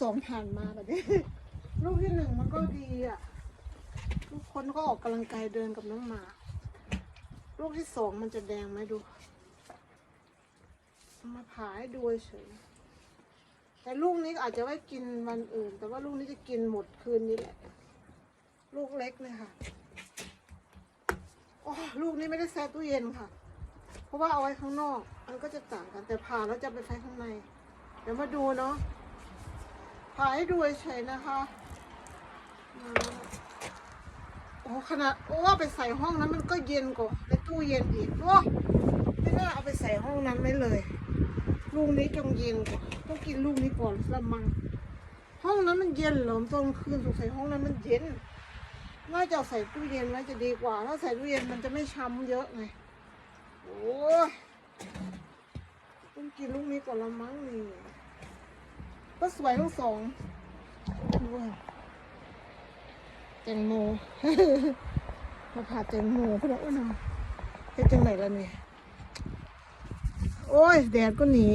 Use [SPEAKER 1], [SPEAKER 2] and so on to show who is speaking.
[SPEAKER 1] สองผ่านมาแบบนี้ ลูกที่หนึ่งมันก็ดีอะ ทุกคนก็ออกกำลังกายเดินกับน้องหมา ลูกที่สองมันจะแดงไหมดู มาผ่าให้ดูเฉย แต่ลูกนี้อาจจะไว้กินวันอื่น แต่ว่าลูกนี้จะกินหมดคืนนี้แหละ ลูกเล็กเลยค่ะโอ้ลูกนี้ไม่ได้แช่ตู้เย็นค่ะ เพราะว่าเอาไว้ข้างนอก มันก็จะต่างกันแต่ผ่าแล้วจะไปใช้ข้างใน เดี๋ยวมาดูเนาะ ผ่าให้ดูเฉยๆนะคะโอ้ขนาดโอ้เอาไปใส่ห้องนั้นมันก็เย็นกว่าในตู้เย็นอีกโอ้ไม่น่าเอาไปใส่ห้องนั้นไม่เลยลูกนี้จงเย็นกว่าต้องกินลูกนี้ก่อนละมัง ห้องนั้นมันเย็นหรอตอนคืนสงสัยห้องนั้นมันเย็นน่าจะใส่ตู้เย็นไว้จะดีกว่า ถ้าใส่ตู้เย็นมันจะไม่ช้ำเยอะไงโอ้ต้องกินลูกนี้ก่อนละมั้งนี่ ก็สวยทั้งสองดูค่ะแตงโมมาผ่าแตงโมเพื่อนอ้วนเอาเฮ็ดจังไหนล่ะเนี่ยโอ้ย แดดก็หนี